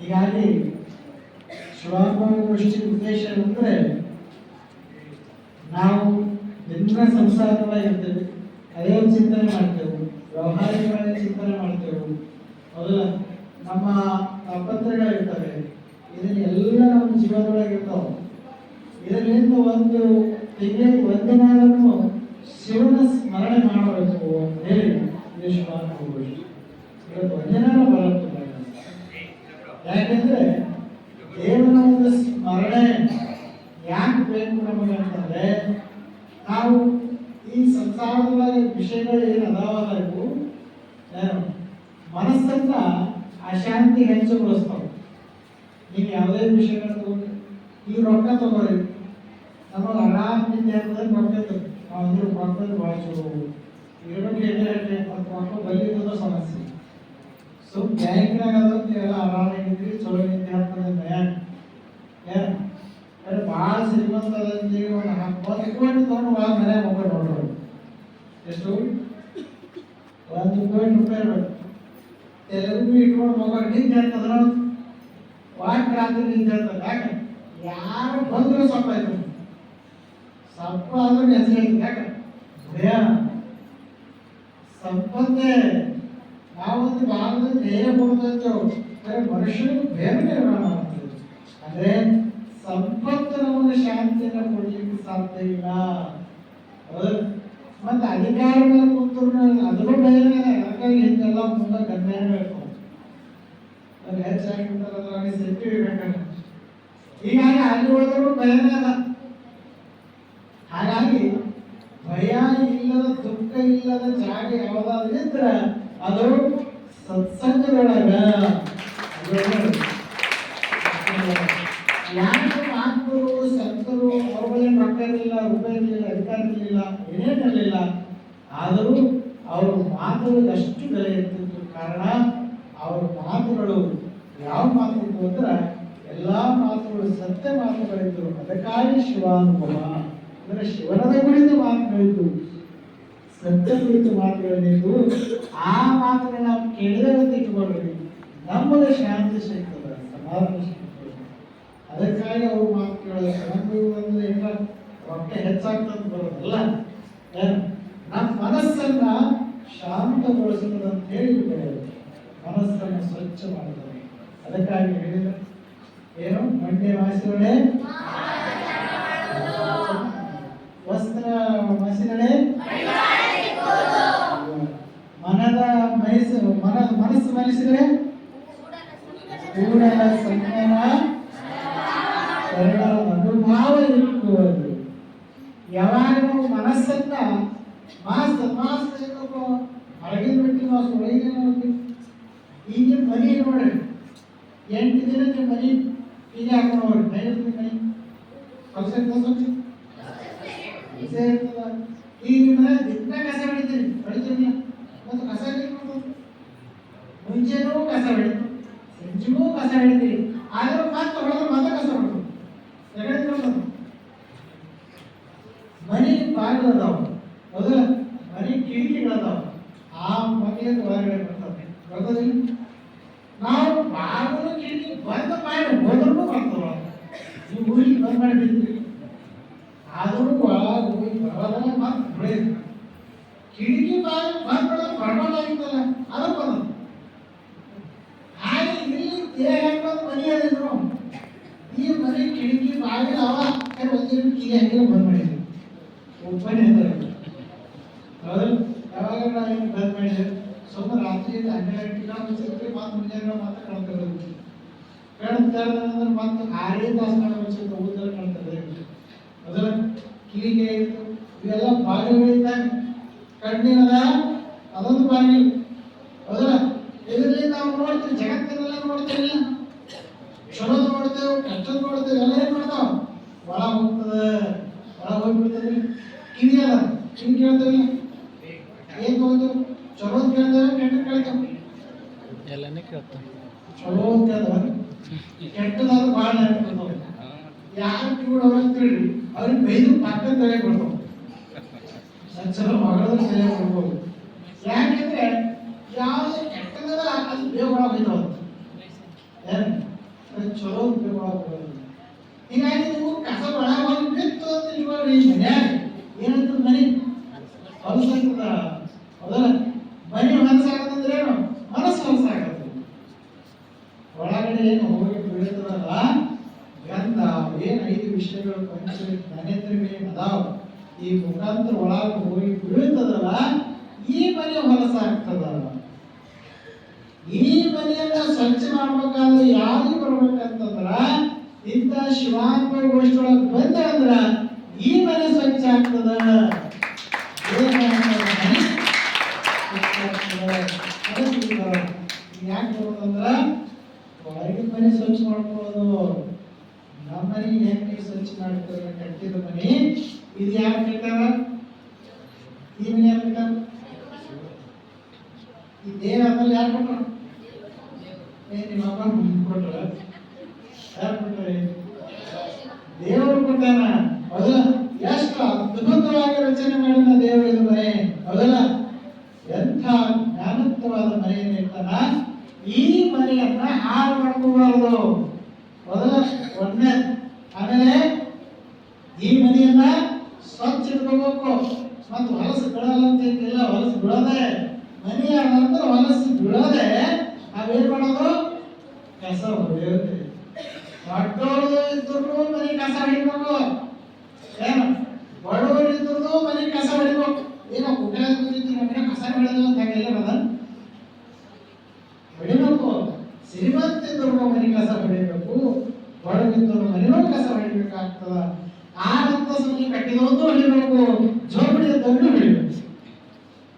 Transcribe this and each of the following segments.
ಹೀಗಾಗಿ ಶಿವಾತ್ಮಗೋಷ್ಠಿ ಉದ್ದೇಶ ಅಂದರೆ ನಾವು ಎಲ್ಲ ಸಂಸಾರವಾಗಿರ್ತೇವೆ ಅದೇ ಚಿಂತನೆ ಮಾಡ್ತೇವೆ ವ್ಯವಹಾರಿಕವಾಗಿ ಚಿಂತನೆ ಮಾಡ್ತೇವೆ. ಹೌದಲ್ಲ ನಮ್ಮ ತಾಪತ್ರಗಳಿರ್ತವೆ ಇದನ್ನೆಲ್ಲ ನಮ್ಮ ಜೀವನದೊಳಗೆ ಇರ್ತಾವೆ. ಇದರಿಂದ ಒಂದು ತಿಂಗಳಿಗೆ ಒಂದು ನಾಳನ್ನು ಶಿವನ ಸ್ಮರಣೆ ಮಾಡಬೇಕು ಅಂತ ಹೇಳಿ ಇದು ಶಿವಾತ್ಮಗೋಷ್ಠಿ ಇವತ್ತು ಒಂದೇ ಬರಬೇಕು ಯಾಕೆಂದ್ರೆ ದೇವರ ಒಂದು ಸ್ಮರಣೆ ಯಾಕೆ ಬೇಕು ನಮಗೆ ಅಂತಂದ್ರೆ ನಾವು ಈ ಸಂಸಾರದೊಳಗೆ ವಿಷಯಗಳು ಏನು ಅದಾವಲ್ಲ ಇವು ಏನು ಮನಸ್ಸನ್ನ ಅಶಾಂತಿ ಹೆಚ್ಚುಗೊಳಿಸ್ತಾವೆ ನೀವು ಯಾವುದೇ ವಿಷಯಗಳು ತಗೊಂಡು ಈ ರೊಕ್ಕ ತಗೋರಿ ನಮಗೆ ಆರಾಮ್ ನಿದ್ದೆ ಅಂತಂದ್ರೆ ರೊಕ್ಕ ಇರ್ತದೆ ನಾವು ಅಂದ್ರೆ ರೊಕ್ಕದ ಭಾಳ ಚಲೋ ಇರಬೇಕು ಎದುರು ಮತ್ತು ರೊಕ್ಕ ಬಲಿಯೋದು ಸಮಸ್ಯೆ ಸೊ ಬ್ಯಾಂಕ್ನಾಗ ಅದಂತ ಎಲ್ಲ ಆರಾಮಾಗಿದ್ರಿ ಚಲೋ ನಿದ್ದೆ ಆಗ್ತದೆ ಬ್ಯಾಂಕ್ ಏನು ಅರೆ ಭಾಳ ಶ್ರೀಮಂತ ಅದಂತಿ ಒಂದು ಒಂದು ಕೋಟಿ ತೊಗೊಂಡು ಭಾಳ ಮನ್ಯಾಗ ಮಕ್ಕಳು ನೋಡ್ರಿ ಎಷ್ಟು ಒಂದು ಕೋಟಿ ರೂಪಾಯಿ ಇರ್ಬೇಕು ತೆಲುಗು ಇಟ್ಕೊಂಡು ಮಕ್ಕಳು ನಿಂತ ಹೇಳ್ತದ್ರ ವಾಟ್ ರಾತ್ರಿ ನಿಂತ ಯಾಕೆ ಯಾರು ಬಂದ್ರು ಸ್ವಲ್ಪ ಆಯ್ತು ಸೊಪ್ಪ ಆದ್ರೂ ಹೆಸರು ಹೇಳ್ತಾರೆ ಯಾಕೆ ಭಯ ಸಂಪತ್ತೇ ನಾವೊಂದು ಭಾಗದಲ್ಲಿ ಧ್ಯೇಯ ಕೊಡ್ತೇವೆ ಆದರೆ ನಿರ್ಮಾಣ ಮಾಡ್ತೇವೆ ಅಂದ್ರೆ ಸಂಪತ್ತು ನಮಗೆ ಶಾಂತಿಯನ್ನು ಕೊಡ್ಲಿಕ್ಕೆ ಸಾಧ್ಯ ಇಲ್ಲ ಹೌದಾ? ಮತ್ತೆ ಅಧಿಕಾರ ಮೇಲೆ ಕೂತ್ರು ಅದನ್ನು ಬೇರೆ ಹಾಗಾಗಿ ಹಿಂದೆಲ್ಲ ಮುಂದೆ ಗಮ್ಯನೇ ಬೇಕು. ಅದು ಹೆಚ್ಚಾಗಿಬಿಟ್ಟರೆ ಅದ್ರಾಗ ಸೆಟ್ ಇರ್ಬೇಕಲ್ಲ. ಹೀಗಾಗಿ ಅಲ್ಲಿ ಹೋದರೂ ಭಯನೇ ಅಲ್ಲ ಹಾಗಾಗಿ ಭಯ ಇಲ್ಲದ, ದುಃಖ ಇಲ್ಲದ ಜಾಗ ಯಾವುದಾದ್ರೂ ಇದ್ರೆ ಅದು ಸತ್ಸಂಗದೊಳಗ. ಯಾಕೆ ಮಹಾತ್ಮರು ಸಂತರು ಅವ್ರ ಬಳಿ ರೊಕ್ಕ ಇರಲಿಲ್ಲ ರೂಪಾಯಿ ಇರಲಿಲ್ಲ ಅಧಿಕಾರ ಇರಲಿಲ್ಲ ಏನೇನು ಇರಲಿಲ್ಲ ಆದರೂ ಅವ್ರ ಮಾತುಗಳಿಗೆ ಅಷ್ಟು ಬೆಲೆ ಇರ್ತಿತ್ತು. ಕಾರಣ, ಅವರ ಮಾತುಗಳು ಯಾವ ಮಾತಿತ್ತು ಅಂದ್ರೆ, ಎಲ್ಲಾ ಮಾತುಗಳು ಸತ್ಯ ಮಾತುಗಳಿದ್ದರು. ಅದಕ್ಕಾಗಿ ಶಿವಾನುಭವ, ಅಂದ್ರೆ ಶಿವನದ ಕುರಿತು ಮಾತುಗಳಿದ್ದು ಸತ್ಯ ಕುರಿತು ಮಾತುಗಳಿದ್ದು ಆ ಮಾತುಗಳನ್ನ ನಾವು ಕೇಳಿದ್ರೆ ತಿಳ್ಕೊಂಡ್ರಿ ನಮಗೆ ಶಾಂತಿ ಸಿಗ್ತದೆ, ಸಮಾಧಾನ ಸಿಗ್ತದೆ. ಅದಕ್ಕಾಗಿ ಅವರು ಮಾತು ಕೇಳೋದು ಅಂದ್ರೆ ಇಲ್ಲ ರೊಕ್ಕ ಹೆಚ್ಚಾಗ್ತಂತ ಬರೋದಲ್ಲ? ನಮ್ಮ ಮನಸ್ಸನ್ನ ಶಾಂತಗೊಳಿಸುತ್ತದೆ ಅಂತ ಹೇಳಿ ಮನಸ್ಸನ್ನು ಸ್ವಚ್ಛ ಮಾಡುತ್ತದೆ ಅದಕ್ಕಾಗಿ ಹೇಳಿದ. ಏನು? ಮಂಡ್ಯ ಮಾಸಿಗಳೇ ವಸ್ತ್ರ ಮಾಸಿಗಳೇ ಮನದ ಮೈಸ, ಮನ, ಮನಸ್ಸು ಮನಸ್ಸುಗಳೇ? ಕೂಡಲ ಸಂಗಮ ಸರಳ ಅನುಭಾವ ಇರುವುದು ಯಾವಾಗ ನಾವು ಮನಸ್ಸನ್ನ ಮಾಸ ಮಾಸ ಹೊರಗಿನ ಬಿಟ್ಟು ಮಾಸ ಒಳಗಿನ ಹೋಗ್ತೀವಿ ಈಗ ಮನಿ ನೋಡ್ರಿ ಎಂಟು ದಿನಕ್ಕೆ ಮನಿ ಈಗ ಹಾಕೊಂಡು ಹೋಗ್ರಿ ನೈವೇದ್ಯ ಮನಿ ಸ್ವಚ್ಛ ಇರ್ತದ ಸ್ವಚ್ಛ ಸ್ವಚ್ಛ ಇರ್ತದ ಈಗ ನಿಮ್ಮ ದಿನ ಕಸ ಹೊಡಿತೀರಿ ಹೊಡಿತೀರಿ ಮತ್ತು ಕಸ ಹಿಡಿಬೇಕು ಮುಂಚೆನೂ ಕಸ ಹೊಡಿತು ಸಂಜೆಗೂ ಕಸ ಹಿಡಿತೀರಿ ಆದ್ರೂ ಮತ್ತೆ ಹೊಡೆದ್ರೆ ಮತ್ತೆ ಕಸ ಹೊಡೆದು ಯಾಕಂದ್ರೆ ಮನೆ ಬಾಗಿಲು ಅದಾವ ಹೌದಲ್ಲ ಮನೆ ಕಿಟಕಿಗಳದಾವ ಆ ಮಕ್ಕಳಿಂದ ಹೊರಗಡೆ ಬರ್ತವೆ ಬರ್ತದಿಲ್ಲ ನಾವು ಬಾಗಿಲು ಕಿಟಕಿ ಬಂದ್ ಮಾಡಿ ಹೋದ್ರೂ ಬರ್ತವ ನೀವು ಊರಿಗೆ ಬಂದ್ ಮಾಡಿ ಬಿದ್ರಿ ಆದರೂ ಒಳಗೆ ಹೋಗಿ ಬರೋದಲ್ಲ ಮತ್ತೆ ಬೆಳೆಯುತ್ತೆ ಕಿಟಕಿ ಬಾಗಿಲು ಬಂದ್ ಮಾಡೋದು ಬರಬಾರ್ದಾಗಿತ್ತಲ್ಲ ಅದು ಬಂದದ್ದು ಹಾಗೆ ಇಲ್ಲಿ ದೇಹ ಹಾಕೊಂಡು ಮನೆ ಅದಿದ್ರು ಈ ಮನೆ ಕಿಟಕಿ ಬಾಗಿಲು ಅವ ಯಾಕಂದ್ರೆ ಒಂದಿನ ಕೀಲಿ ಹಾಕಿದ್ರೆ ಬಂದ್ ಮಾಡಿದ್ವಿ ಒಬ್ಬನೇ ಇದ್ದಾರೆ ಹೌದು ಯಾವಾಗ ನಾನು ಬಂದ್ ಮಾಡಿದ್ವಿ ಸುಮ್ಮನೆ ರಾತ್ರಿ ಹನ್ನೆರಡು ಮುಚ್ಚಿದ್ವಿ ಮತ್ತೆ ಮುಂಜಾನೆ ಮಾತ್ರ ಕಳ್ತಿರೋದು ಕಳ್ತಾರೆ ಅಂದ್ರೆ ಮತ್ತೆ ಆರೇ ತಾಸು ಮುಚ್ಚಿದ್ದು ಊದಲ್ಲಿ ಕಳ್ತಾರೆ ಅದರ ಕಿವಿಗೆ ಆಯಿತು ಇವೆಲ್ಲ ಬಾಗಿಲುಗಳಿದ್ದಾಗ ಕಣ್ಣಿನದ ಅದೊಂದು ಬಾಗಿಲು ಹೌದಲ್ಲ ಇದರಲ್ಲಿ ನಾವು ನೋಡ್ತೀವಿ ಜಗತ್ತಿನೆಲ್ಲ ನೋಡ್ತೀವಿ ಚಲೋದು ನೋಡ್ತೇವೆ ಕಷ್ಟದ ನೋಡ್ತೇವೆ, ಎಲ್ಲ ಏನು ಮಾಡ್ತಾವ? ಒಳ ಹೋಗ್ತದೆ ಒಳ ಹೋಗ್ಬಿಡ್ತದೆ. ಕಿವಿ ಹಿಂಗೆ ಕೇಳ್ತೇವೆ ಏನ್ ಚಲೋ ಚಲೋದ್ ಕೇಳ್ತೇವೆ ಕೆಟ್ಟ ಕೇಳ್ತೇವೆ ಎಲ್ಲನೇ ಕೇಳ್ತಾನೆ ಚಲೋ ಕೇಳ್ತೇವೆ ಕೆಟ್ಟದಾದ್ರು ಭಾಳ ನೆನಪಿರ್ತವೆ ಯಾರು ಕಿವಿಗಳು ಅಂತೇಳಿ ಅವ್ರಿಗೆ ಬೈದು ಪಕ್ಕ ತಲೆ ಕೊಡ್ತಾವ ಚಲೋ ಮಗಳದ ತಲೆ ಕೊಡ್ಬೋದು. ಯಾಕೆಂದ್ರೆ ಯಾವುದೇ ಕೆಟ್ಟದಲ್ಲ ಅದು ಬೇಗ ಒಳಗೆ ಏನು? ಚಲೋ ಉಪಯೋಗ ಹೀಗಾಗಿ ನೀವು ಕಸ ಒಳ ಹೋಗಿ ಬಿತ್ತು ಅಂತ ಇಟ್ಕೊಳ್ರಿ ಮನ್ಯಾಗ ಏನಂತ ಮನಿ ಹೊಲಸಾಗ್ತದ ಹೌದಲ್ಲ ಮನಿ ಹೊಲಸಾಗತ್ತಂದ್ರೆ ಏನು? ಮನಸ್ಸು ಹೊಲಸಾಗತ್ತೆ ಒಳಗಡೆ ಏನು ಹೋಗಿ ಬೀಳ್ತದಲ್ಲ ಗಂಧ ಏನು ಐದು ವಿಷಯಗಳು ಪಂಚ ಜ್ಞಾನೇಂದ್ರಿಯ ಅದಾವ? ಈ ಮುಖಾಂತರ ಒಳಗೆ ಹೋಗಿ ಬೀಳ್ತದಲ್ಲ ಈ ಮನೆ ಹೊಲಸಾಗ್ತದಲ್ಲ ಈ ಮನೆಯನ್ನ ಸ್ವಚ್ಛ ಮಾಡ್ಬೇಕಾದ್ರೆ ಯಾರಿಗೆ ಬರ್ಬೇಕಂತಂದ್ರ, ಇಂಥ ಶಿವಾತ್ಮ ಗೋಷ್ಠಿಯೊಳಗೆ ಬಂದ ಅಂದ್ರ ಈ ಮನೆ ಸ್ವಚ್ಛ ಆಗ್ತದ ಏನ್ ಆಗ್ತದ ಮನೆ? ಸ್ವಚ್ಛ ಆಗ್ತದ. ಅದಕ್ಕೆ ಇದು ಯಾಕೆ ಬರೋದಂದ್ರ ಹೊರಗಿನ ಮನೆ ಸ್ವಚ್ಛ ಮಾಡ್ಕೊಳ್ಳೋದು ನಮ್ಮ ಮನೆ ಹೆಂಗೆ ಸ್ವಚ್ಛ ಮಾಡ್ತಾರೆ ಕಟ್ಟಿದ ಮನೆ ಇದು ಯಾರು ಕಟ್ಟಾರ ಈ ಮನೆ ಯಾರು ಕಟ್ಟಾರ ಈ ದೇಹ ಆದ್ಮೇಲೆ ಯಾರು ಕೊಟ್ಟರು ಏ ನಿಮ್ಮ ಅಪ್ಪ ಕೊಟ್ಟರ ಯಾರು ಕೊಟ್ಟರೆ ದೇವರು ಕೊಟ್ಟಾನ ಎಷ್ಟು ಅದ್ಭುತವಾಗಿ ರಚನೆ ಮಾಡಿದ ದೇವರು ಇದು ಮನೆ ಹೌದಲ್ಲ ಎಂಥ ಜ್ಞಾನತ್ವವಾದ ಮನೆಯನ್ನು ಇರ್ತಾನ ಈ ಮನೆಯನ್ನ ಹಾಳು ಮಾಡ್ಕೋಬಾರದು ಹೌದಲ್ಲ ಒಂದೇ ಆಮೇಲೆ ಈ ಮನೆಯನ್ನ ಸ್ವಚ್ಛ ಇಟ್ಕೋಬೇಕು ಮತ್ತು ಹೊಲಸು ಬೀಳಲ್ಲ ಅಂತ ಏನಿಲ್ಲ ಹೊಲಸು ಬೀಳದೆ ಮನೆ ಅಂದ್ರೆ ಹೊಲಸು ಬೀಳದೆ ನಾವೇನ್ ಮಾಡೋದು ಕಸ ಹೊಡೆಯೋದು ದೊಡ್ಡವರು ಇದ್ರು ಮನೆ ಕಸ ಹೊಡಿಬೇಕು ಏನು ಬಡವರು ಇದ್ರು ಮನೆ ಕಸ ಹೊಡಿಬೇಕು ಏನೋ ಊಟ ಕೂತಿತ್ತು ನಮ್ಮನೆ ಕಸ ಹೊಡೆಯೋದು ಅಂತ ಹಾಗೆಲ್ಲ ಬದ ಹೊಡಿಬೇಕು ಶ್ರೀಮಂತ ಇದ್ರು ಮನೆ ಕಸ ಹೊಡಿಬೇಕು ಬಡವಿದ್ದವರು ಮನೆಯೂ ಕಸ ಹೊಡಿಬೇಕಾಗ್ತದ ಆ ಅಂತಸ್ತಿಗೆ ಕಟ್ಟಿದವಂತೂ ಹೊಡಿಬೇಕು ಜೋಬಡಿ ಇದ್ದವ್ರು ಹೊಡಿಬೇಕು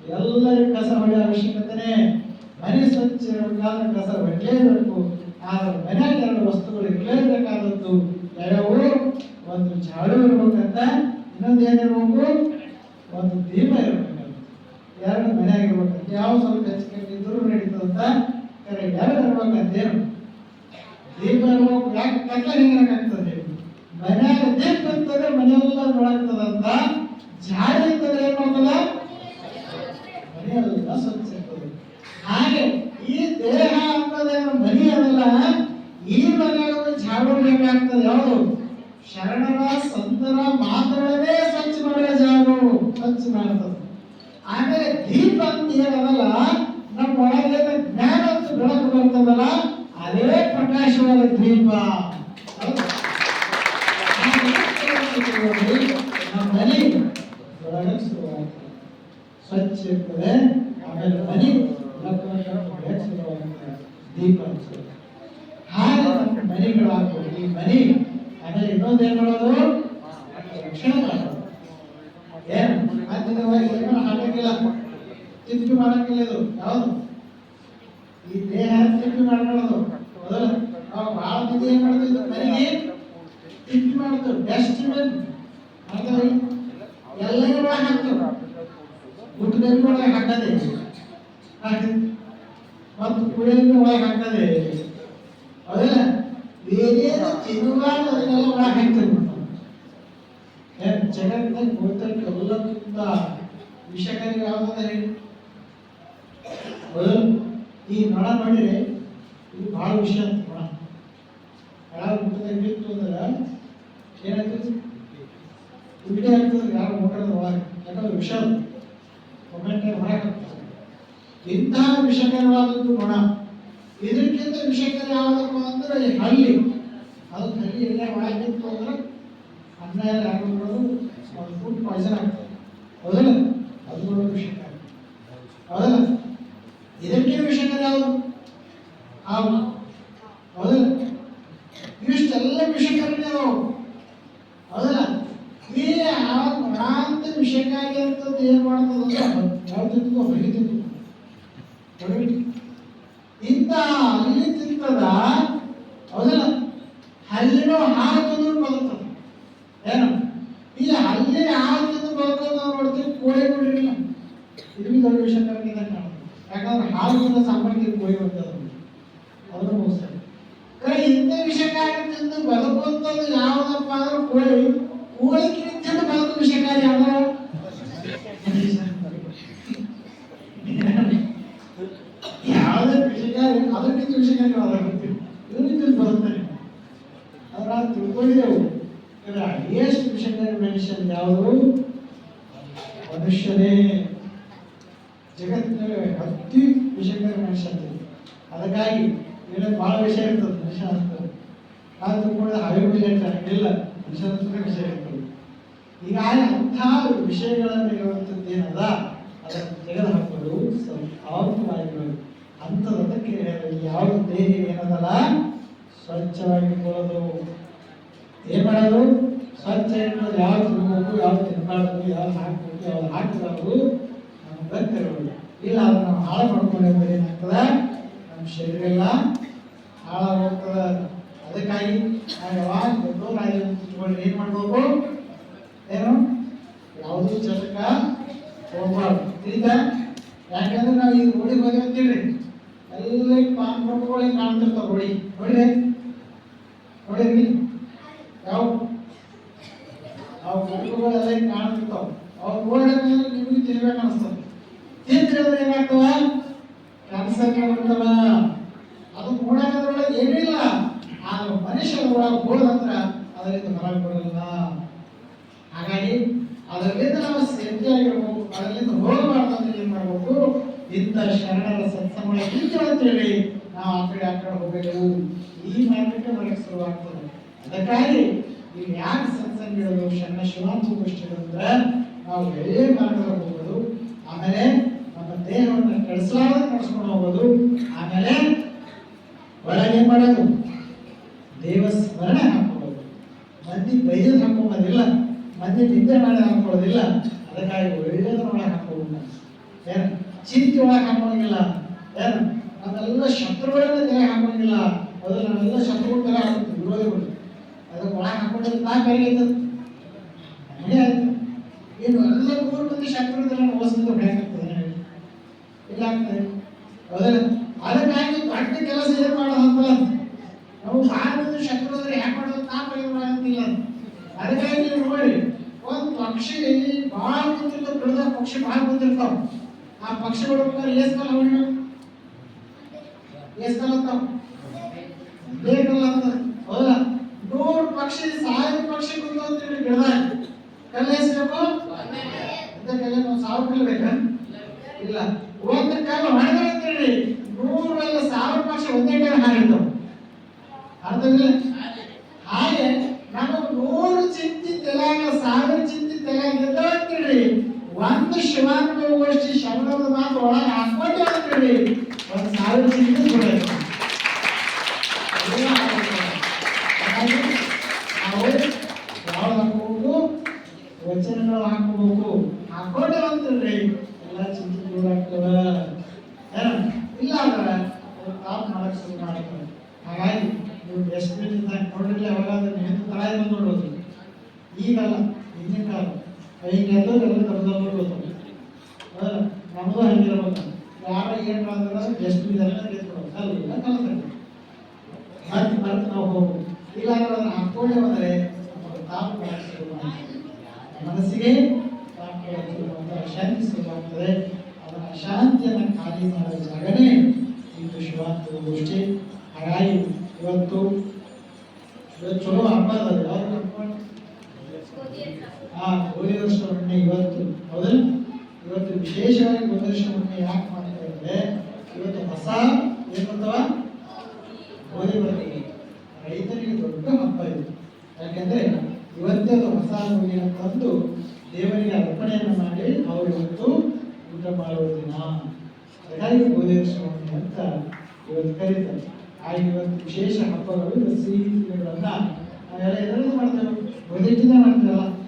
ಎಲ್ಲರಿಗೂ ಕಸ ಹೊಡೆಯೋ ಅವಶ್ಯಕತೆನೇ ಮನೆ ಸ್ವಚ್ಛ ಇರಬೇಕಾದ್ರೆ ಕಸ ಹೊಡಲೇಬೇಕು ಆದ್ರೆ ಮನೆಯಾಗ ಎರಡು ವಸ್ತುಗಳು ಇರಲೇಬೇಕಾದದ್ದು ಯಾವ್ಯಾವು ಒಂದು ಝಾಡು ಇರ್ಬೇಕಂತ ಇನ್ನೊಂದು ಏನಿರ್ಬೇಕು ಒಂದು ದೀಪ ಇರಬೇಕು ಎರಡು ಮನೆ ಆಗಿರ್ಬೇಕು ಯಾವ ಸ್ವಲ್ಪ ಹೆಚ್ಚು ಇದ್ರೂ ನಡೀತದಂತ ಕರೆ. ಎರಡು ಇರ್ಬೇಕಂತೇನು ದೀಪ ಇರ್ಬೇಕು. ಯಾಕೆ? ಕಟ್ಟ ಹಿಂಗಾಗ್ತದೆ ಮನ್ಯಾಗ ದೀಪ ಇರ್ತದೆ, ಮನೆಯೆಲ್ಲ ನೋಡಾಗ್ತದಂತ ಜಾಡಿ ಇರ್ತದೆ ಏನ್ ಮಾಡ್ತದ? ಮನೆಯೆಲ್ಲ ಸ್ವಚ್ಛ ಇರ್ತದೆ. ಹಾಗೆ ಈ ದೇಹ ಅಂತದೇನು ಮನಿ ಅದಲ್ಲ. ಈ ಮನೆಯೊಳಗೆ ಜಾಡು ಬೇಕಾಗ್ತದೆ ಯಾವುದು? ಶರಣರ ಸಂತರ ಮಾತುಗಳನ್ನೇ ಸ್ವಚ್ಛ ಮಾಡಿದ ಜಾಡು ಸ್ವಚ್ಛ ಮಾಡ್ತದೆ ಆಮೇಲೆ ದೀಪ ಅಂತ ಏನದಲ್ಲ ನಮ್ಮ ಒಳಗೆ ಜ್ಞಾನ ಅಂತ ಬೆಳಕು ಬರ್ತದಲ್ಲ, ಅದೇ ಪ್ರಕಾಶವಾದ ದೀಪ. ಹೌದಾ? ನಮ್ಮ ಮನೆ ಒಳಗೆ ಶುರುವಾಗ್ತದೆ ಸ್ವಚ್ಛ ಇರ್ತದೆ, ಆಮೇಲೆ ಮನೆ ದೀಪ. ಹಾಗೆ ಮನೆಗಳಾಗ್ಬೋದು ಈ ಮನೆ ಇನ್ನೊಂದು ಏನ್ ಮಾಡೋದು ರಕ್ಷಣೆ ಮಾಡೋದು ಏನು ಏನೋ ಹಾಕಂಗಿಲ್ಲ ತಿಪ್ಪಿ ಮಾಡಂಗಿಲ್ಲ ಇದು ಯಾವುದು ಈ ದೇಹ ತಿಪ್ಪಿ ಮಾಡ್ಕೊಳ್ಳೋದು ಹೌದಲ್ಲ ನಾವು ಭಾಳ ಮಂದಿ ಏನ್ ಮನೆಗೆ ಬೆಸ್ಟ್ ಮಾಡ್ತೇವೆ ಹಾಕ್ತು ಗುಡ್ಡದಲ್ಲಿ ಒಳಗೆ ಹಾಕದೆ ಹಾಕಿ ಮತ್ತು ಕುಡಿಯಲ್ಲಿ ಒಳಗೆ ಹಾಕದೆ ಹೌದಲ್ಲ ಬೇರೆ ತಿನ್ನುವಾಗ ಏನ್ ಜಗತ್ತಿನ ಬಹುತೇಕ ಎಲ್ಲಕ್ಕಿಂತ ವಿಷಕಾರಿ ಯಾವುದಂದ್ರೆ ಈ ನಳ ಮಾಡಿದ್ರೆ ಇದು ಬಹಳ ವಿಷಯ ಅಂತ ನಳ ನಳ ಮುಟ್ಟದಾಗ ಬಿತ್ತು ಅಂದ್ರೆ ಏನಾಗ್ತದೆ ಉಲ್ಟೆ ಆಗ್ತದೆ ಯಾರು ಮೋಟರ್ ಯಾಕಂದ್ರೆ ವಿಷ ಮೊಮೆಂಟ್ ಹೊರಗೆ ಹಾಕ್ತದೆ ಇಂತಹ ವಿಷಕರವಾದದ್ದು ಗುಣ ಇದಕ್ಕಿಂತ ವಿಷಕರ ಯಾವುದಪ್ಪ ಅಂದ್ರೆ ಹಳ್ಳಿ. ಅದು ಹಳ್ಳಿ ಎಲ್ಲ ಒಳಗೆ ಬಿತ್ತು ಅಂದ್ರೆ ಅನ್ನ ಎಲ್ಲ ಹಾಕೊಂಡು ಒಂದು ಫುಡ್ ಪಾಯ್ಸನ್ ಆಗ್ತದೆ ಹೌದಲ್ಲ ಅದು ಕೂಡ ವಿಷಕಾರಿ ಹೌದಲ್ಲ ಇದಕ್ಕಿಂತ ವಿಷಕಾರಿ ಯಾವುದು ಹಾವು ಹೌದಲ್ಲ ಇವಿಷ್ಟೆಲ್ಲ ವಿಷಕಾರಿನೇ ಅದಾವು ಹೌದಲ್ಲ ಈ ಹಾವು ಭ್ರಾಂತ ವಿಷಕಾರಿ ಅಂತಂದು ಏನ್ ಮಾಡ್ತದಂದ್ರೆ ಯಾವ್ದು ಹೊರಗೆ ತಿಂತು ಹೊರಗೆ ಇಂಥ ಅಲ್ಲಿ ತಿಂತದ ಹೌದಲ್ಲ ಹಲ್ಲಿನೂ ಹಾಲು ತಿಂದ್ರು ಬದುಕ್ತದೆ ಏನು ಈ ಹಲ್ಲಿನ ಹಾಲು ತಿಂದು ಬದುಕೋದು ನಾವು ನೋಡ್ತೀವಿ ಕೋಳಿ ನೋಡಿರಲಿಲ್ಲ ಇದು ಬಿ ದೊಡ್ಡ ವಿಷಯ ಕಾಣುತ್ತೆ ಯಾಕಂದ್ರೆ ಹಾಲು ತಿಂದ ಸಾಂಬಾರಿಗೆ ಕೋಳಿ ಬರ್ತದೆ ಅದನ್ನು ಮುಗಿಸ್ತಾರೆ ಕರೆ ಇಂಥ ವಿಷಕಾರಿ ತಿಂದು ಬದುಕುವಂಥದ್ದು ಯಾವುದಪ್ಪ ಅಂದ್ರೆ ಕೋಳಿ ಕೋಳಿ ಕಿವಿ ತಿಂದು ಬದುಕು ವಿಷಕಾರಿ ಯಾವ್ದು ಯಾವುದೇ ವಿಷಕಾರಿ ಅದಕ್ಕಿಂತ ವಿಷಕಾರಿ ಅದಾಗುತ್ತೆ ಇದನ್ನು ತಿಂದು ಬದುಕ್ತಾನೆ ಓದಿದೆವು ಇದರ ಹೈಯೆಸ್ಟ್ ಮಿಷನರಿ ಮೆನ್ಷನ್ ಯಾವುದು ಮನುಷ್ಯನೇ ಜಗತ್ತಿನಲ್ಲಿ ಅತಿ ವಿಷಯಗಳು ಮನುಷ್ಯ ಅಂತೀವಿ ಅದಕ್ಕಾಗಿ ಇಲ್ಲಿ ಬಹಳ ವಿಷಯ ಇರ್ತದೆ ಮನುಷ್ಯ ನಾನು ಕೂಡ ಕೂಡ ವಿಷಯ ಇಲ್ಲ ಮನುಷ್ಯ ಅಂತ ವಿಷಯ ಇರ್ತದೆ. ಈಗ ಅಂಥ ವಿಷಯಗಳನ್ನು ಇರುವಂಥದ್ದು ಏನದ? ಅದನ್ನು ತೆಗೆದುಹಾಕೋದು ಹಾಕೋದು ಅಂಥದ್ದಕ್ಕೆ ಯಾವುದು ದೇಹ ಏನದಲ್ಲ? ಸ್ವಚ್ಛವಾಗಿಟ್ಕೊಳ್ಳೋದು ಏನು ಮಾಡೋದು? ಸ್ವಚ್ಛ ಇಟ್ಕೊಳ್ಳೋದು ಯಾವ್ದು ತಿನ್ಬೇಕು, ಯಾವ್ದು ತಿನ್ಬಾರ್ದು, ಯಾವ್ದು ಹಾಕ್ಬೇಕು, ಯಾವ್ದು ಹಾಕಬಾರ್ದು? ಗೊತ್ತಿರೋದು ಇಲ್ಲ ಅದನ್ನ ನಾವು ಹಾಳು ಮಾಡ್ಕೊಂಡಿದ್ರೆ ಏನಾಗ್ತದ ನಮ್ಮ ಶರೀರ ಎಲ್ಲ ಹಾಳಾಗಿ ಅದಕ್ಕಾಗಿ ನಾವು ಯಾವಾಗ ದೊಡ್ಡವರಾಗಿ ಇಟ್ಕೊಂಡು ಏನ್ ಮಾಡ್ಬೇಕು? ಏನು? ಯಾವುದೂ ಚಟಕ ಹೋಗ್ಬಾರ್ದು. ತಿಳಿತಾ? ಯಾಕಂದ್ರೆ ನಾವು ಈಗ ರೋಡಿಗೆ ಹೋಗಿ ಅಂತೀವಿ ಎಲ್ಲ ಪಾನ್ ಕೊಟ್ಕೊಳ್ಳಿ ಕಾಣ್ತಿರ್ತಾವ ರೋಡಿ. ನೋಡಿರಿ? ನೋಡಿರಿ? ಯಾವ? ಅವು ಕೊಟ್ಟುಗಳೆಲ್ಲ ಕಾಣ್ತಿರ್ತಾವ. ಅವು ನೋಡಿದ್ರೆ ನಿಮಗೆ ತಿನ್ಬೇಕು ಅನಿಸ್ತದೆ. ಅಂದ್ರೆ ಏನಾಗ್ತವ ಕ್ಯಾನ್ಸರ್ ಬರ್ತಾವ ಅದು ನೋಡೋದ್ರೊಳಗೆ ಏನಿಲ್ಲ ಆ ಮನುಷ್ಯನ ಒಳಗೆ ಹೋದಂದ್ರ ಅದರಿಂದ ಹೊರಗೆ ಬರಲ್ಲ ಹಾಗಾಗಿ ಅದರಿಂದ ನಾವು ಸೇಫ್ಟಿಯಾಗಿರ್ಬೇಕು ಅದರಿಂದ ಹೋಗಬಾರ್ದು ಅಂತ ಏನ್ ಮಾಡ್ಬೇಕು? ಇಂಥ ಶರಣರ ಸತ್ಸಂಗ ಇತ್ತು ಅಂತೇಳಿ ನಾವು ಆ ಕಡೆ ಆ ಕಡೆ ಹೋಗಬೇಕು. ಈ ಮಾರ್ಗಕ್ಕೆ ಬರಕ್ಕೆ ಶುರುವಾಗ್ತದೆ. ಅದಕ್ಕಾಗಿ ಇಲ್ಲಿ ಯಾಕೆ ಸತ್ಸಂಗ ಇಡೋದು? ಶರಣ ಶಿವಾಂತ ಗೋಷ್ಠಿ ಅಂದ್ರೆ ನಾವು ಎಲ್ಲೇ ಮಾರ್ಗದಲ್ಲಿ ಹೋಗೋದು ಆಮೇಲೆ ನಮ್ಮ ದೇಹವನ್ನು ಕೆಡಿಸಲಾರ್ದೆ ಕಡಿಸ್ಕೊಂಡು ಹೋಗೋದು. ಆಮೇಲೆ ಒಳಗೆ ಮಾಡೋದು ದೇವ ಸ್ಮರಣೆ ಹಾಕೊಳ್ಳೋದು ಮಂದಿ ಬೈದು ಹಾಕೊಂಬೋದಿಲ್ಲ ಮಂದಿ ನಿದ್ದೆ ಮಾಡಿ ಹಾಕೊಳ್ಳೋದಿಲ್ಲ ಅದಕ್ಕಾಗಿ ಒಳ್ಳೇದ್ರೊಳಗೆ ಹಾಕೋದು ಏನು? ಚಿಂತೆ ಒಳಗೆ ಹಾಕೋಂಗಿಲ್ಲ ಏನು? ಅದೆಲ್ಲ ಶತ್ರುಗಳನ್ನ ತೆರೆ ಹಾಕೋಂಗಿಲ್ಲ ಅದು ನಾವೆಲ್ಲ ಶತ್ರುಗಳ ತೆರೆ ಹಾಕ್ತೀವಿ ವಿರೋಧಿಗಳು ಅದಕ್ಕೆ ಒಳಗೆ ಹಾಕೊಂಡಿದ್ದು ನಾ ಕೈಗೆ ಏನು ಎಲ್ಲ ಮೂರು ಮಂದಿ ಶತ್ರುಗಳ ಓದಿಸಿದ್ರೆ ಹೊಡೆಯಾಗ್ತದೆ ಇಲ್ಲ ಆಗ್ತದೆ ಹೌದಲ್ಲ? ಅದಕ್ಕಾಗಿ ಪಟ್ಟ ಕೆಲಸ ಏನ್ ಮಾಡೋದಂತ ನಾವು ಭಾರತದ ಶತ್ರು ಅಂದ್ರೆ ಯಾಕೆ ಮಾಡೋದು ನಾ ಅಂತಿಲ್ಲ ಅದಕ್ಕಾಗಿ ನೀವು ನೋಡಿ ಒಂದು ಪಕ್ಷಿ ಭಾಳ ಕುಂತಿರ್ತಾವ ಬೆಳೆದ ಪಕ್ಷಿ ಭಾಳ ಕುಂತಿರ್ತಾವ. ಆ ಪಕ್ಷಿಗಳು ಏಸ್ಕಲ್ ಎಸ್ ಕಾಲ ಅಂತಾವ. ಬೇಕಲ್ಲ ಅಂತ ಹೌದಾ ನೂರು ಪಕ್ಷಿ ಸಾವಿರ ಪಕ್ಷಿ ಕುಂತು ಅಂತೇಳಿ ಗಿಡದಾಗ ಕಲ್ಲ ಎಸ್ಬೇಕು? ಅಂತ ಕಲ್ಲ ನಾವು ಸಾವಿರ ಕಲ್ಲ ಬೇಕಾ? ಇಲ್ಲ. ಒಂದು ಕಲ್ಲು ಹೊಡೆದ್ರೆ ಅಂತೇಳಿ ನೂರಲ್ಲ ಸಾವಿರ ಪಕ್ಷ ಒಂದೇ ಕಲ್ಲು ಹಾರಿದ್ದವು ಅರ್ಥವಿಲ್ಲ ಹಾಗೆ ನಮಗೆ ನೂರು ಚಿಂತಿ ತಲೆಯಾಗ ಸಾವಿರ ಚಿಂತಿ ತಲೆಯಾಗ ಇದ್ದಾವ ಅಂತೇಳಿ ಒಂದು ಶಿವಾನುಭವಗೋಷ್ಠಿ ಶರಣದ ಮಾತು ಒಳಗೆ ಹಾಕೊಂಡೆ ಅಂತೇಳಿ ಒಂದು ಸಾವಿರ ಚಿಂತಿ ಕೊಡಬೇಕು ಯಾವ್ದು ಹಾಕೋಬೇಕು ವಚನಗಳು ಹಾಕೋಬೇಕು ಹಾಕೊಂಡೆ ಅಂತೇಳಿ ಎಲ್ಲ ಚಿಂತೆ ದೂರ ಆಗ್ತದ? ಇಲ್ಲ ಅಂದ್ರೆ ಅವ್ರು ತಾವು ಮಾಡಕ್ ಶುರು ಹಾಗಾಗಿ ನೀವು ಡಸ್ಟ್ಬಿನ್ ಇಂದ ನೋಡಿರ್ಲಿ ನೆನೆದು ತಳಾಯಿ ಬಂದು ನೋಡೋದು ಈಗಲ್ಲ, ಹಿಂದಿನ ಕಾಲ. ಹಿಂಗೆ ಎದ್ದು ಎಲ್ಲ ತಪ್ಪದಲ್ಲಿ ನೋಡೋದು ಹೌದಾ? ನಮ್ದು ಹಂಗಿರ್ಬೇಕು ಯಾರ ಏನ್ ಮಾಡಿದ್ರೆ ಡಸ್ಟ್ಬಿನ್ ಎಲ್ಲ ಎತ್ಕೊಡೋದು ಅಲ್ಲ ಕಲಸ ಮತ್ತೆ ಮತ್ತೆ ನಾವು ಇಲ್ಲ ಅಂದ್ರೆ ಅದನ್ನ ಹಾಕೊಂಡೆ ಬಂದ್ರೆ ನಮಗೆ ಶುರು ಮಾಡ್ತೀವಿ. ಮನಸ್ಸಿಗೆ ಶಾಂತಿ ಶುರು ಅದನ್ನ ಅಶಾಂತಿಯನ್ನ ಖಾಲಿ ಮಾಡುವ ಜಾಗನೇ ಇಂದು ಶಿವಾಂತ ಗೋಷ್ಠಿ ಹಾಗಾಗಿ ಇವತ್ತು ಇವತ್ತು ಚಲೋ ಹಬ್ಬ ಅದ. ಯಾವ್ದು ಹಬ್ಬ? ಹಾ ಹೋಳಿ ವರ್ಷ ಇವತ್ತು. ಹೌದಾ? ಇವತ್ತು ವಿಶೇಷವಾಗಿ ಗೋಧಿ ಯಾಕೆ ಮಾಡ್ತಾ ಇದ್ದಾರೆ ಇವತ್ತು ಹೊಸ ಏನು ಬರ್ತಾವ ಬರ್ತದೆ ರೈತರಿಗೆ ದೊಡ್ಡ ಹಬ್ಬ ಇದು. ಯಾಕೆಂದರೆ ಇವತ್ತೇ ಅದು ಹೊಸ ಹೋಳಿನ ತಂದು ದೇವರಿಗೆ ಅರ್ಪಣೆಯನ್ನು ಮಾಡಿ ಅವರು ಇವತ್ತು ಊಟ ಮಾಡುವ ದಿನ ಹೋಳಿ ವರ್ಷ ಅಂತ ಇವತ್ತು ಕರೀತಾರೆ. ಆ ಇವತ್ತು ವಿಶೇಷ ಹಬ್ಬಗಳು ಇವತ್ತು ಸಿಹಿ ತಿಂಡಿಗಳನ್ನು ನಾವೆಲ್ಲ ಎಲ್ಲರೂ ಮಾಡ್ತೇವೆ. ಮೊದಲಿಂದ ಮಾಡ್ತೇವಲ್ಲ.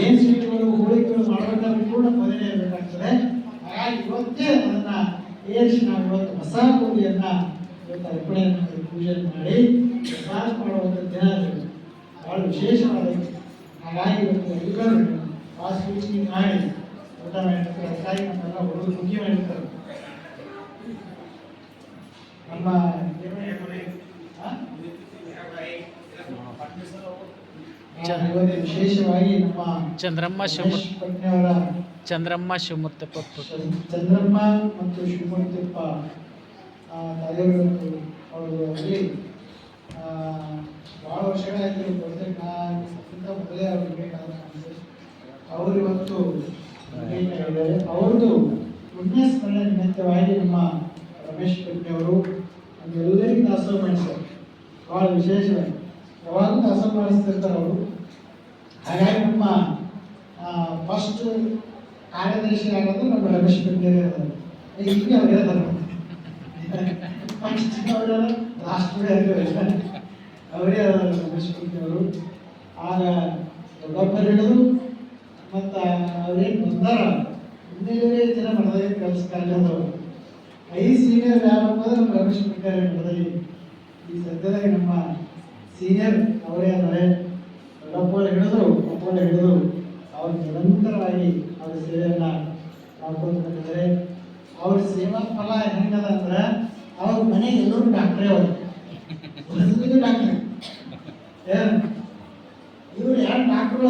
ಏನು ಸ್ವೀಟ್ಗಳು ಹೋಳಿಗೆಗಳು ಮಾಡಬೇಕಾದ್ರೆ ಕೂಡ ಮೊದಲೇ ಇರಬೇಕಾಗ್ತದೆ. ಹಾಗಾಗಿ ಇವತ್ತೇ ಅದನ್ನ ಏರಿಸಿ ನಾವು ಇವತ್ತು ಹೊಸ ಹೋಳಿಯನ್ನ ಇವತ್ತು ಅರ್ಪಣೆಯನ್ನು ಮಾಡಿ, ಪೂಜೆ ಮಾಡಿ, ಪ್ರಸಾದ ಮಾಡುವಂಥ ದಿನ ಅದು. ಬಹಳ ವಿಶೇಷವಾದದ್ದು. ಹಾಗಾಗಿ ಇವತ್ತು ಎಲ್ಲರೂ ಫುಡ್ ಮಾಡಿ. ಊಟ ಮಾಡಿರ್ತಾರೆ ಅದಕ್ಕಾಗಿ ನಮ್ಮೆಲ್ಲ ಹುಡುಗರು ಮುಖ್ಯ ಮಾಡಿರ್ತಾರೆ ನಮ್ಮ ಹಾ? ಚ- ಇವತ್ತು ವಿಶೇಷವಾಗಿ ನಮ್ಮ ಚಂದ್ರಮ್ಮ ಶಿವ ಚಂದ್ರಮ್ಮ ಶಿವಮೂರ್ತಿ ಪತ್ತು ಚಂದ್ರಮ್ಮ ಮತ್ತು ಶಿವಮೂರ್ತಿಪ್ಪ ಆ, ತಾಯಿಯವರು ಅವರು ಅಲ್ಲಿ ಭಾಳ ವರ್ಷಗಳಾಯ್ತು. ಬಹುತೇಕ ನಾನು ಮೊದಲೇ ಅವ್ರಿಗೆ ಬೇಕಾದ ಅವರು ಇವತ್ತು ಬೇಕಾಗಿದ್ದಾರೆ ಅವ್ರದ್ದು ಪುಣ್ಯ ಸ್ಮರಣೆ ನಿಮಿತ್ತವಾಗಿ ನಮ್ಮ ರಮೇಶ್ ಕಟ್ಟಿ ಅವರು ನಮ್ಗೆಲ್ಲರಿಗೂ ದಾಸೋಹ ಮಾಡಿಸ್ತಾರೆ ಭಾಳ ವಿಶೇಷವಾಗಿ. ಯಾವಾಗಲೂ ದಾಸೋಹ ಮಾಡಿಸ್ತಿರ್ತಾರೆ ಅವರು. ಹಾಗಾಗಿ ನಮ್ಮ ಫಸ್ಟ್ ಕಾರ್ಯದರ್ಶಿ ಆಗೋದು ನಮ್ಮ ರಮೇಶ್ ಕಟ್ಟಿ ಈಗ ಅವ್ರು ಫಸ್ಟ್ ಅವರೆಲ್ಲ ಲಾಸ್ಟ್ ಅವರೇ ರಮೇಶ್ ಕಟ್ಟಿ ಅವರು. ಆಗ ದೊಡ್ಡಪ್ಪ ಹಿಡಿದು ಮತ್ತು ಅವ್ರೇನು ಬಂದಾರ ಇನ್ನೇ ಜನ ಮಠದಲ್ಲಿ ಕೆಲಸ ಕಾಲದವರು ಐ ಸೀನಿಯರ್ ಯಾರಪ್ಪ ಅಂದ್ರೆ ನಮ್ಮ ರಮೇಶ್ ಕಟ್ಟಿ ಮಠದಲ್ಲಿ ಈ ಸದ್ಯದಾಗ ನಮ್ಮ ಸೀನಿಯರ್ ಅವರೇ ಅಂದರೆ ದೊಡ್ಡಪ್ಪರು ಹಿಡಿದ್ರು ಅಪ್ಪನ ಹಿಡಿದ್ರು ಅವ್ರು ನಿರಂತರವಾಗಿ ಅವ್ರ ಸೇವೆಯನ್ನ ಮಾಡ್ಕೊಂಡ್ರೆ ಅವ್ರ ಸೇವಾ ಫಲ ಹೆಂಗದ ಅಂದ್ರೆ ಅವ್ರ ಮನೆ ಎಲ್ಲರೂ ಡಾಕ್ಟ್ರೇ ಅವರು. ಡಾಕ್ಟ್ರೆ. ಇವ್ರು ಯಾರು ಡಾಕ್ಟರ್